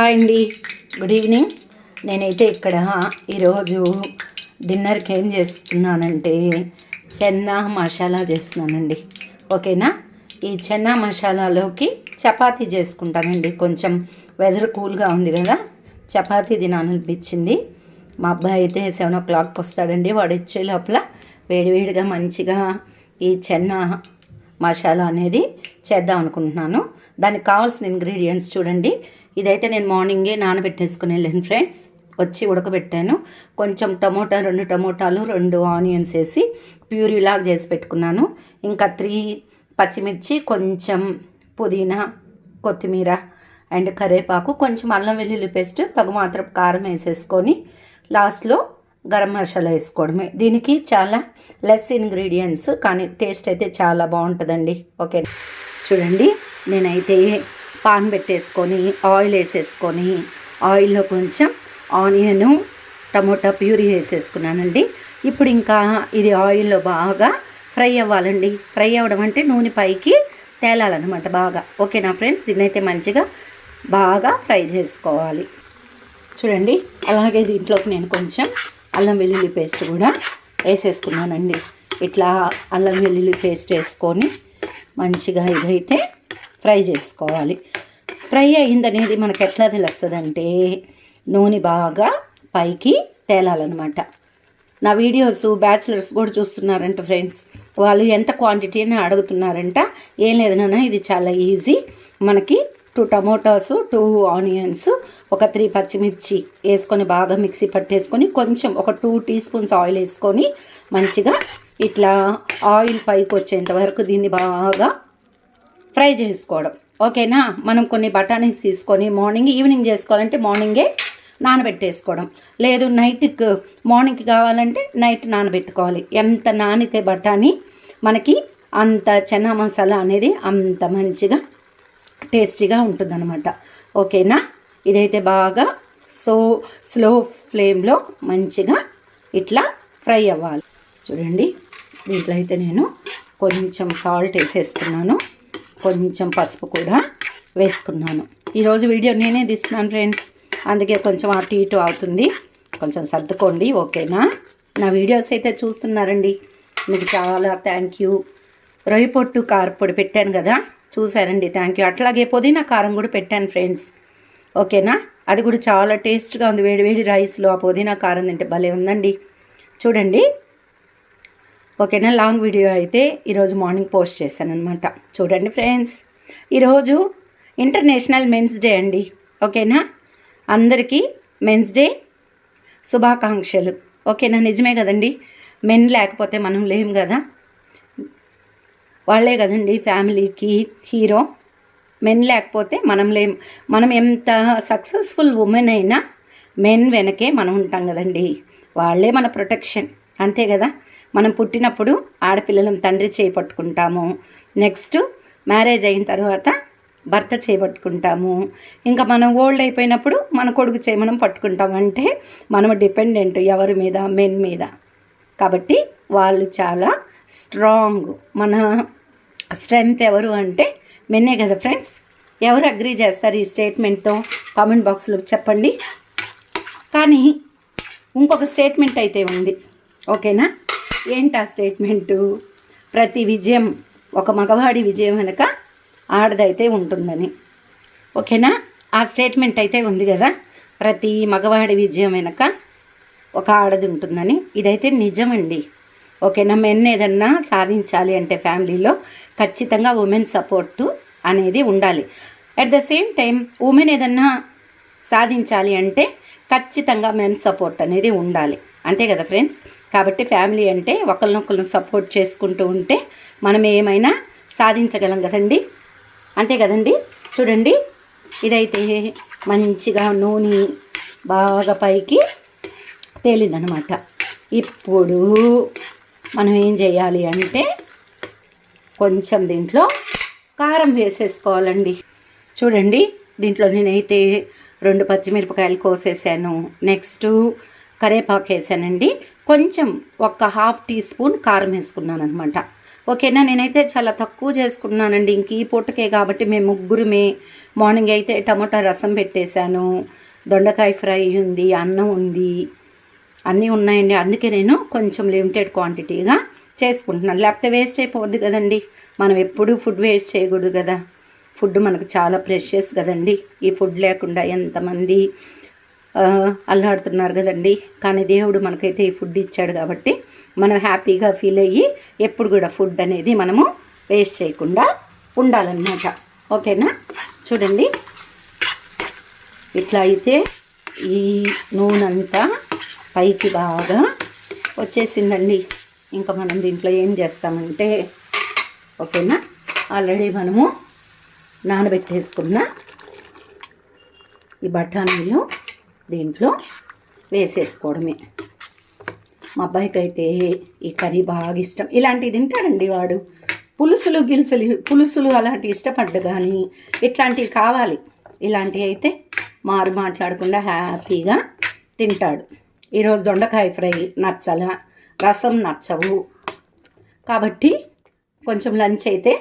Hi అండి. Good evening. నేనైతే ఇక్కడ ఈరోజు డిన్నర్కి ఏం చేస్తున్నానంటే చెన్నా మసాలా చేస్తున్నానండి. ఓకేనా? ఈ చెన్నా మసాలాలోకి చపాతీ చేసుకుంటానండి. కొంచెం వెదర్ కూల్గా ఉంది కదా. చపాతీ తినాలనిపించింది. మా అబ్బాయి అయితే సెవెన్ ఓ క్లాక్కి వస్తాడండి. వాడు వచ్చే లోపల వేడివేడిగా మంచిగా ఈ చెన్న మసాలా అనేది చేద్దాం అనుకుంటున్నాను. దానికి కావాల్సిన ఇంగ్రీడియంట్స్ చూడండి. ఇదైతే నేను మార్నింగే నానబెట్టేసుకుని వెళ్ళాను ఫ్రెండ్స్. వచ్చి ఉడకబెట్టాను. కొంచెం టమోటా రెండు టమోటాలు రెండు ఆనియన్స్ వేసి ప్యూరీలాగా చేసి పెట్టుకున్నాను. ఇంకా త్రీ పచ్చిమిర్చి కొంచెం పుదీనా కొత్తిమీర అండ్ కరివేపాకు కొంచెం అల్లం వెల్లుల్లి పేస్ట్ తగు మాత్రం కారం వేసేసుకొని లాస్ట్లో గరం మసాలా వేసుకోవడమే. దీనికి చాలా లెస్ ఇంగ్రీడియంట్స్ కానీ టేస్ట్ అయితే చాలా బాగుంటుందండి. ఓకే. చూడండి నేనైతే పాన్ పెట్టేసుకొని ఆయిల్ వేసేసుకొని ఆయిల్లో కొంచెం ఆనియను టమోటా ప్యూరీ వేసేసుకున్నానండి. ఇప్పుడు ఇంకా ఇది ఆయిల్లో బాగా ఫ్రై అవ్వాలండి. ఫ్రై అవ్వడం అంటే నూనె పైకి తేలాలన్నమాట బాగా. ఓకేనా ఫ్రెండ్స్ దీన్నైతే మంచిగా బాగా ఫ్రై చేసుకోవాలి. చూడండి అలాగే దీంట్లోకి నేను కొంచెం అల్లం వెల్లుల్లి పేస్ట్ కూడా వేసేసుకున్నానండి. ఇట్లా అల్లం వెల్లుల్లి పేస్ట్ వేసుకొని మంచిగా ఇదైతే ఫ్రై చేసుకోవాలి. ఫ్రై అయిందనేది మనకు ఎట్లా తెలుస్తుందంటే నూనె బాగా పైకి తేలాలన్నమాట. నా వీడియోస్ బ్యాచిలర్స్ కూడా చూస్తున్నారంట ఫ్రెండ్స్. వాళ్ళు ఎంత క్వాంటిటీ అని అడుగుతున్నారంట. ఏం లేదనన్నా ఇది చాలా ఈజీ మనకి టూ టమోటాస్ టూ ఆనియన్స్ ఒక త్రీ పచ్చిమిర్చి వేసుకొని బాగా మిక్సీ పట్టేసుకొని కొంచెం ఒక టూ టీ స్పూన్స్ ఆయిల్ వేసుకొని మంచిగా ఇట్లా ఆయిల్ పైకి వచ్చేంత వరకు దీన్ని బాగా ఫ్రై చేసుకోవడం. ఓకేనా? మనం కొన్ని బఠానీస్ తీసుకొని మార్నింగ్ ఈవినింగ్ చేసుకోవాలంటే మార్నింగే నానబెట్టేసుకోవడం. లేదు నైట్కి మార్నింగ్కి కావాలంటే నైట్ నానబెట్టుకోవాలి. ఎంత నానితే బఠానీ మనకి అంత చెన్నా మసాలా అనేది అంత మంచిగా టేస్టీగా ఉంటుందన్నమాట. ఓకేనా? ఇదైతే బాగా సో స్లో ఫ్లేమ్లో మంచిగా ఇట్లా ఫ్రై అవ్వాలి. చూడండి దీంట్లో అయితే నేను కొంచెం సాల్ట్ వేసేసుకున్నాను కొంచెం పసుపు కూడా వేసుకున్నాను. ఈరోజు వీడియో నేనే తీస్తున్నాను ఫ్రెండ్స్. అందుకే కొంచెం అటు ఇటు అవుతుంది. కొంచెం సర్దుకోండి ఓకేనా? నా వీడియోస్ అయితే చూస్తున్నారండి. మీకు చాలా థ్యాంక్ యూ రొయ్య పొట్టు కారపొడి పెట్టాను కదా చూసారండి థ్యాంక్ యూ అట్లాగే పుదీనా కారం కూడా పెట్టాను ఫ్రెండ్స్. ఓకేనా? అది కూడా చాలా టేస్ట్గా ఉంది. వేడి వేడి రైస్లో ఆ పుదీనా కారం తింటే భలే ఉందండి. చూడండి. ఓకేనా? లాంగ్ వీడియో అయితే ఈరోజు మార్నింగ్ పోస్ట్ చేశాను అనమాట చూడండి ఫ్రెండ్స్. ఈరోజు ఇంటర్నేషనల్ మెన్స్ డే అండి. ఓకేనా? అందరికీ మెన్స్ డే శుభాకాంక్షలు. ఓకేనా? నిజమే కదండి? మెన్ లేకపోతే మనం లేం కదా? వాళ్ళే కదండి ఫ్యామిలీకి హీరో. మెన్ లేకపోతే మనం లేం. మనం ఎంత సక్సెస్ఫుల్ ఉమెన్ అయినా మెన్ వెనకే మనం ఉంటాం కదండి. వాళ్ళే మన ప్రొటెక్షన్. అంతే కదా? మనం పుట్టినప్పుడు ఆడపిల్లలం తండ్రి చేపట్టుకుంటాము నెక్స్ట్ మ్యారేజ్ అయిన తర్వాత భర్త చేపట్టుకుంటాము ఇంకా మనం ఓల్డ్ అయిపోయినప్పుడు మన కొడుకు చేయి మనం పట్టుకుంటాం. అంటే మనం డిపెండెంట్ ఎవరి మీద మెన్ మీద. కాబట్టి వాళ్ళు చాలా స్ట్రాంగ్ మన స్ట్రెంగ్త్ ఎవరు అంటే మెన్నే కదా ఫ్రెండ్స్ ఎవరు అగ్రీ చేస్తారు ఈ స్టేట్మెంట్తో కామెంట్ బాక్స్లో చెప్పండి. కానీ ఇంకొక స్టేట్మెంట్ అయితే ఉంది. ఓకేనా ఏంటి ఆ స్టేట్మెంటు? ప్రతి విజయం ఒక మగవాడి విజయం వెనక ఆడదైతే ఉంటుందని. ఓకేనా? ఆ స్టేట్మెంట్ అయితే ఉంది కదా? ప్రతి మగవాడి విజయం వెనక ఒక ఆడది ఉంటుందని. ఇదైతే నిజమండి. ఓకేనా? మెన్ ఏదన్నా సాధించాలి అంటే ఫ్యామిలీలో ఖచ్చితంగా ఉమెన్ సపోర్టు అనేది ఉండాలి. At the same time women ఏదన్నా సాధించాలి అంటే ఖచ్చితంగా మెన్ సపోర్ట్ అనేది ఉండాలి. అంతే కదా ఫ్రెండ్స్? కాబట్టి ఫ్యామిలీ అంటే ఒకరినొకరిని సపోర్ట్ చేసుకుంటూ ఉంటే మనం ఏమైనా సాధించగలం కదండి? అంతే కదండి? చూడండి ఇదైతే మంచిగా నూనె బాగా పైకి తేలిందనమాట. ఇప్పుడు మనం ఏం చేయాలి అంటే కొంచెం దీంట్లో కారం వేసేసుకోవాలండి. చూడండి దీంట్లో నేనైతే రెండు పచ్చిమిరపకాయలు కోసేసాను. నెక్స్ట్ కరేపాకు వేసానండి. కొంచెం ఒక హాఫ్ టీ స్పూన్ కారం వేసుకున్నాను అనమాట ఓకేనా? నేనైతే చాలా తక్కువ చేసుకున్నానండి. ఇంక ఈ పూటకే కాబట్టి మేము ముగ్గురుమే మార్నింగ్ అయితే టమోటా రసం పెట్టేశాను. దొండకాయ ఫ్రై ఉంది అన్నం ఉంది అన్నీ ఉన్నాయండి. అందుకే నేను కొంచెం లిమిటెడ్ క్వాంటిటీగా చేసుకుంటున్నాను. లేకపోతే వేస్ట్ అయిపోద్ది కదండి. మనం ఎప్పుడూ ఫుడ్ వేస్ట్ చేయకూడదు కదా. ఫుడ్ మనకు చాలా ప్రెషియస్ కదండి. ఈ ఫుడ్ లేకుండా ఎంతమంది అల్లాడుతున్నారు కదండి. కానీ దేవుడు మనకైతే ఈ ఫుడ్ ఇచ్చాడు కాబట్టి మనం హ్యాపీగా ఫీల్ అయ్యి ఎప్పుడు కూడా ఫుడ్ అనేది మనము వేస్ట్ చేయకుండా ఉండాలన్నమాట. ఓకేనా? చూడండి. ఇట్లా అయితే ఈ నూనె అంతా పైకి బాగా వచ్చేసిందండి. ఇంకా మనం దీంట్లో ఏం చేస్తామంటే ఓకేనా? ఆల్రెడీ మనము నానబెట్టేసుకున్న ఈ బఠానీలు దీంట్లో వేసేసుకోవడమే. మా అబ్బాయికి అయితే ఈ కర్రీ బాగా ఇష్టం. ఇలాంటివి తింటాడండి వాడు. పులుసులు గిలుసులు పులుసులు అలాంటివి ఇష్టపడ్డు కానీ ఇట్లాంటివి కావాలి. ఇలాంటివి అయితే మారు మాట్లాడకుండా హ్యాపీగా తింటాడు. ఈరోజు దొండకాయ ఫ్రై నచ్చల రసం నచ్చవు. కాబట్టి కొంచెం లంచ్ అయితే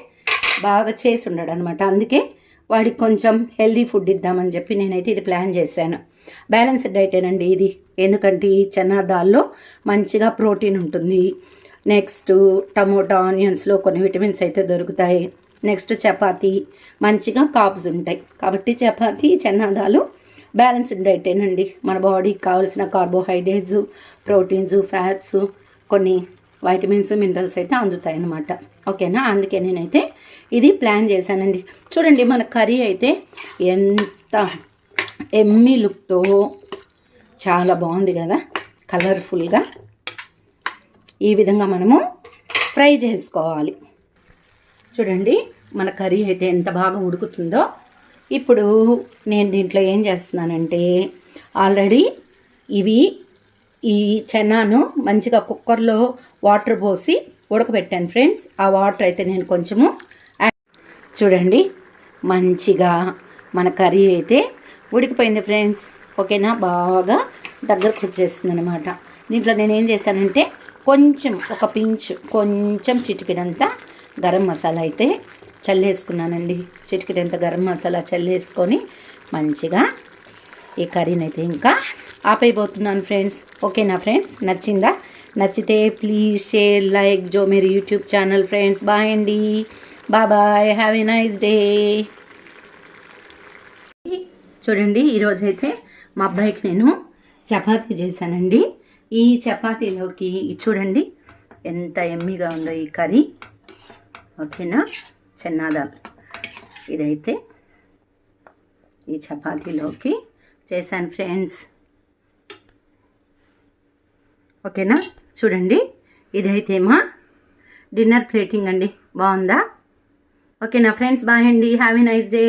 బాగా చేసి ఉండడు అనమాట అందుకే వాడికి కొంచెం హెల్దీ ఫుడ్ ఇద్దామని చెప్పి నేనైతే ఇది ప్లాన్ చేశాను. బ్యాలెన్స్డ్ డైటేనండి ఇది. ఎందుకంటే ఈ చెన్నా దాల్లో మంచిగా ప్రోటీన్ ఉంటుంది. నెక్స్ట్ టమోటా ఆనియన్స్లో కొన్ని విటమిన్స్ అయితే దొరుకుతాయి. నెక్స్ట్ చపాతీ మంచిగా కాప్స్ ఉంటాయి. కాబట్టి చపాతీ చెన్నాదాలు బ్యాలెన్స్డ్ డైటేనండి మన బాడీకి కావాల్సిన కార్బోహైడ్రేట్స్ ప్రోటీన్స్ ఫ్యాట్స్ కొన్ని వైటమిన్స్ మినరల్స్ అయితే అందుతాయి అన్నమాట ఓకేనా? అందుకే నేనైతే ఇది ప్లాన్ చేశానండి. చూడండి మన కర్రీ అయితే ఎంత ఎమ్మి లుక్తో చాలా బాగుంది కదా కలర్ఫుల్గా ఈ విధంగా మనము ఫ్రై చేసుకోవాలి. చూడండి మన కర్రీ అయితే ఎంత బాగా ఉడుకుతుందో. ఇప్పుడు నేను దీంట్లో ఏం చేస్తున్నానంటే ఆల్రెడీ ఇవి ఈ చెన్నాను మంచిగా కుక్కర్లో వాటర్ పోసి ఉడకబెట్టాను ఫ్రెండ్స్. ఆ వాటర్ అయితే నేను కొంచెము చూడండి మంచిగా మన కర్రీ అయితే ఉడికిపోయింది ఫ్రెండ్స్. ఓకేనా? బాగా దగ్గరకు వచ్చేస్తుంది అనమాట దీంట్లో నేను ఏం చేశానంటే కొంచెం ఒక పించ్ కొంచెం చిటికెడంత గరం మసాలా అయితే చల్లేసుకున్నానండి. చిటికెడంత గరం మసాలా చల్లేసుకొని మంచిగా ఈ కర్రీని అయితే ఇంకా ఆపైపోతున్నాను ఫ్రెండ్స్. ఓకేనా ఫ్రెండ్స్? నచ్చిందా? నచ్చితే ప్లీజ్ షేర్ లైక్ జో మీరు యూట్యూబ్ ఛానల్ ఫ్రెండ్స్. బాయ్ అండి. Bye. Have a nice day. చూడండి ఈరోజైతే మా అబ్బాయికి నేను చపాతీ చేశానండి. ఈ చపాతీలోకి చూడండి ఎంత ఎమ్మిగా ఉందో ఈ కర్రీ. ఓకేనా? చెన్నాదాల్. ఇదైతే ఈ చపాతీలోకి చేశాను ఫ్రెండ్స్. ఓకేనా? చూడండి ఇదైతే మా డిన్నర్ ప్లేటింగ్ అండి. బాగుందా? ఓకేనా ఫ్రెండ్స్? బాయ్ అండి. Have a nice day.